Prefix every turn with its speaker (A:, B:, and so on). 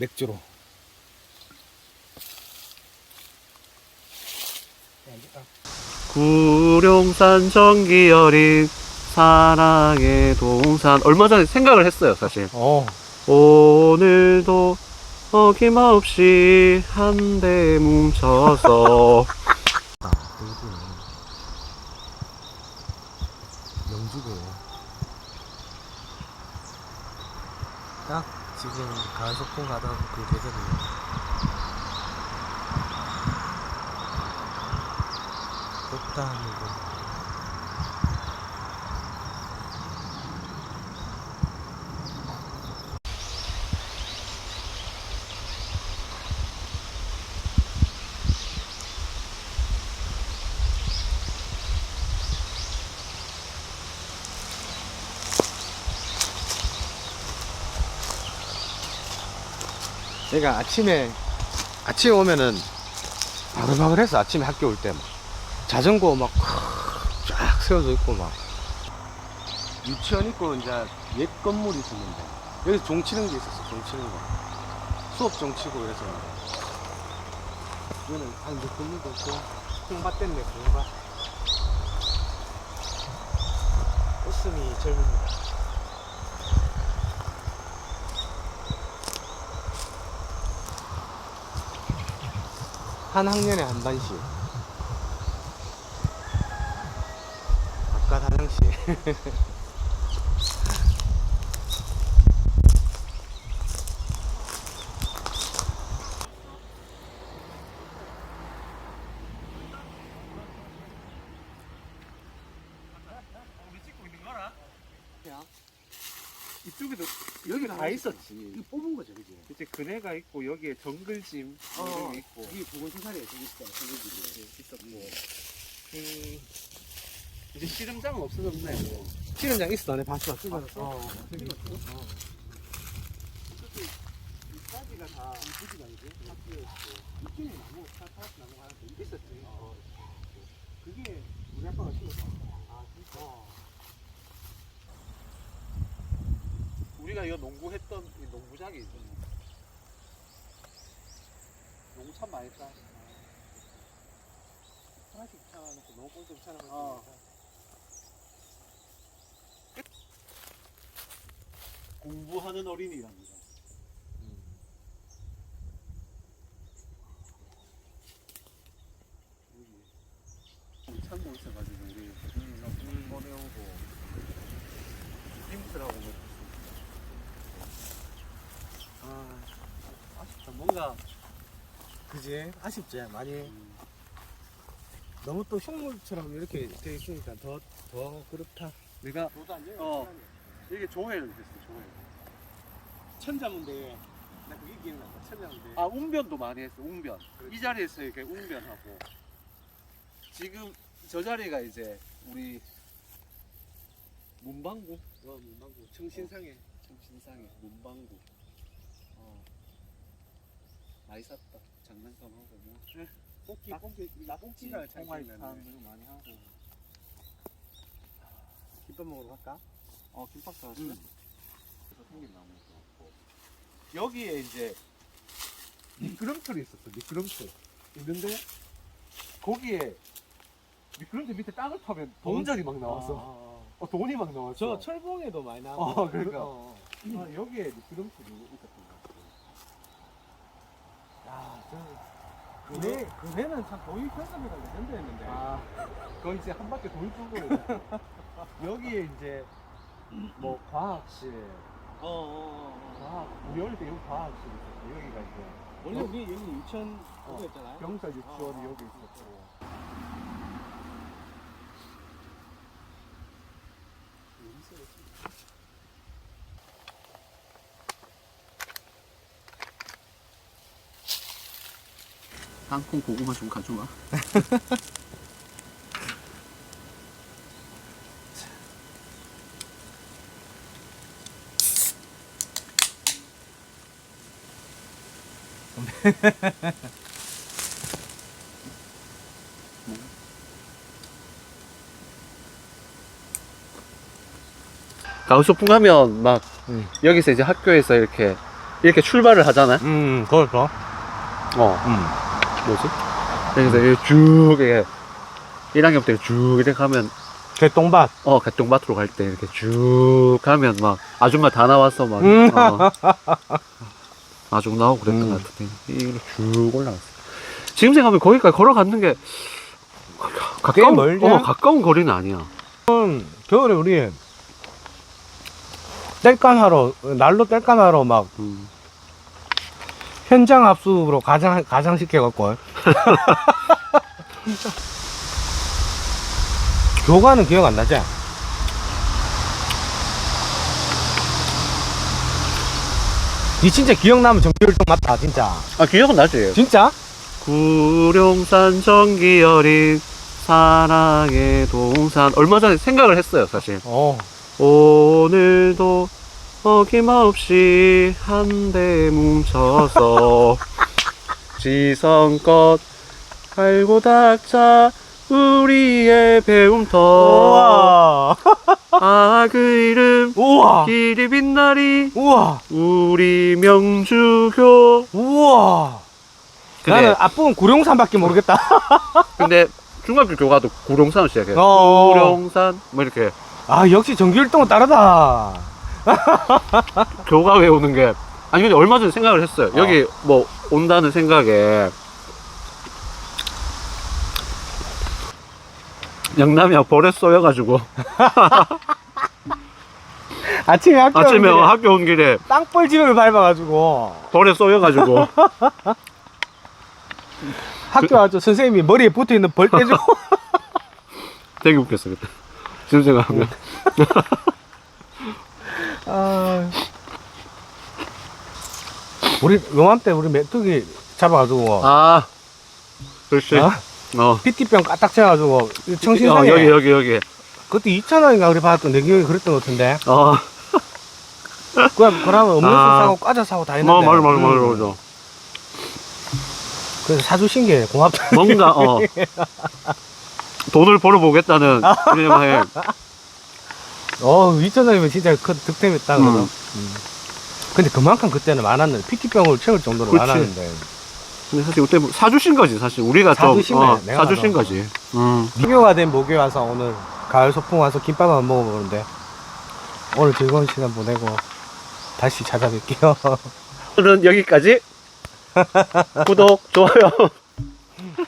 A: 맥주로.
B: 구룡산 전기여린 사랑의 동산 얼마 전에 생각을 했어요 사실
A: 어.
B: 오늘도 어김없이 한데 뭉쳐서
A: 영주고. 딱 지금 소풍 가던 그 계절이에요. 덥다 제가 아침에 아침에 오면은 바글바글해서 아침에 학교 올 때 막 자전거 막 쫙 세워져 있고 막. 유치원 있고 이제 옛 건물이 있었는데. 여기서 종 치는 게 있었어 종 치는 거. 수업 종 치고 그래서. 이거는 한몇 건물도 있고. 콩밭 때문에 콩밭 웃음이 젊습니다 한 학년에 한 반씩. 바깥 화장실.
B: 이쪽에도 여기 다 있었지
A: 이거 뽑은 거죠, 그지?
B: 이제 그네가 있고 여기에 정글짐
A: 어,
B: 여기 있고
A: 이게 부근수사리에 저기 있어, 저기
B: 있었고 그 이제 씨름장은 없어졌네
A: 실현장 있어, 내 봤어, 찍어놨어.
B: 어.
A: 찍었어.
B: 이까지가 다
A: 이쁘지가 아니지? 학교였고. 이쪽에 나무, 파라스 나무가 하나 더 있었지. 어. 그게 우리 아빠가 찍었어. 아, 진짜?
B: 이거 농구했던 이 농구장이 있잖아 농구 참 많이 했다
A: 하나씩 붙여놓고 너무 꽁꽁 붙여놓고.
B: 어. 공부하는 어린이랍니다 여기 창고 있어가지고 우리 음, 꺼내오고 힌트라고 뭐
A: 아, 아쉽다. 뭔가. 그지? 아쉽지, 많이.
B: 음,
A: 너무 또 흉물처럼 이렇게 돼 있으니까 더, 더 그렇다.
B: 내가
A: 너도 안
B: 어. 이게 조회를 했어 조회
A: 천자문대. 나 그게 기억난다. 천자문대.
B: 아 웅변도 많이 했어 웅변 이 자리에서 이렇게 웅변하고 지금 저 자리가 이제 우리 문방구
A: 어, 문방구. 청신상에.
B: 정신상에 문방구 어 많이 샀다 장난감하고 뭐
A: 뽑기, 뽑기, 나 뽑기가 잘.
B: 이런 거 많이 하고
A: 김밥 먹으러 갈까?
B: 어 김밥 사왔어
A: 응.
B: 생긴 나무 있고 여기에 이제 미끄럼틀이 있었어 미끄럼틀 있는데 거기에 미끄럼틀 밑에 땅을 파면 동전이 막 나왔어
A: 아,
B: 어 돈이 막 나왔어
A: 저 철봉에도 많이 나오고.
B: 어, 그러니까.
A: 어.
B: 아, 여기에 미끄럼틀이 같아
A: 야, 저 그네 그네는 참 도입 편성회가 레전드였는데.
B: 아 거기 이제 한 바퀴 돌 정도로 여기에 이제 뭐 과학실
A: 어, 어, 어.
B: 과학 우리 어릴 때 여기 과학실 있었어 여기가 이제
A: 원래 우리 여기 유치원
B: 어,
A: 그거였잖아요.
B: 병사 유치원이
A: 어,
B: 여기
A: 어,
B: 있었고 땅콩 고구마 좀 가져와 가을 소풍 가면 막
A: 응.
B: 여기서 이제 학교에서 이렇게 이렇게 출발을 하잖아요.
A: 음, 그렇죠.
B: 어,
A: 음.
B: 뭐지? 그래서 이렇게 쭉 이렇게 1학년 때 쭉 이렇게 가면
A: 개똥밭.
B: 어 개똥밭으로 갈 때 이렇게 쭉 가면 막 아줌마 다 나와서 막
A: 음.
B: 어, 아줌 나오고 그랬던
A: 음.
B: 것 같은데 이로 쭉 올라갔어. 지금 생각하면 거기까지 걸어갔는
A: 게꽤
B: 가까운
A: 멀지?
B: 어 가까운 거리는 아니야.
A: 음, 겨울에 우리 땔감하러, 날로 땔감하러 막
B: 음.
A: 현장 압수로 가장, 가장시켜갖고. 교관은 기억 안 나지? 니 진짜 기억나면 정기율동 맞다, 진짜.
B: 아 기억은 나지.
A: 진짜?
B: 구룡산 정기어린 사랑의 동산 얼마 전에 생각을 했어요 사실.
A: 어.
B: 오늘도 어김없이 한데 뭉쳐서 지성껏 갈고 닦자 우리의 배움터
A: 우와.
B: 아 그 이름
A: 우와.
B: 길이 빛나리
A: 우와.
B: 우리 명주교
A: 우와.
B: 근데,
A: 나는 앞부분 구룡산밖에 모르겠다.
B: 근데 중학교 교과도 구룡산을 시작해요
A: 어.
B: 구룡산 뭐 이렇게
A: 아, 역시 정기율동은 다르다.
B: 교가 외우는 게. 아니 근데 얼마 전에 생각을 했어요.
A: 어.
B: 여기 뭐 온다는 생각에 영남이가 벌에 쏘여가지고.
A: 아침에 학교
B: 아침에
A: 오는 길에
B: 학교 온 길에
A: 땅벌집을 밟아가지고.
B: 벌에 쏘여가지고.
A: 학교 와서 선생님이 머리에 붙어있는 벌 떼주고.
B: 되게 웃겼어 그때. 지금 생각하면
A: 아... 우리 요맘때 우리 메뚜기 잡아가지고
B: 아. 그렇지.
A: 어?
B: 어,
A: PT병 까딱 채워가지고
B: 어
A: 청신산에.
B: 여기 여기 여기.
A: 그때 2,000원인가 그래 받았던 내 기억에 그랬던 것 같은데.
B: 어.
A: 그냥 그러면 음료수
B: 아.
A: 사고 과자 사고 다 했는데.
B: 뭐, 맞아 맞아 맞아
A: 음.
B: 맞아.
A: 그래서 사주신 게 고맙다.
B: 뭔가 어. 돈을 벌어보겠다는 이름하에
A: 어 2,000원이면 진짜 큰 득템했다
B: 음.
A: 그래서 음. 근데 그만큼 그때는 많았는데 PT병을 채울 정도로
B: 그치.
A: 많았는데
B: 근데 사실 그때 뭐 사주신 거지 사실 우리가
A: 사주신
B: 좀 어,
A: 거야, 내가
B: 사주신
A: 봐도.
B: 거지 음.
A: 목요가 된 목요에 와서 오늘 가을 소풍 와서 김밥 안 먹어보는데 오늘 즐거운 시간 보내고 다시 찾아뵐게요.
B: 오늘은 여기까지 구독 좋아요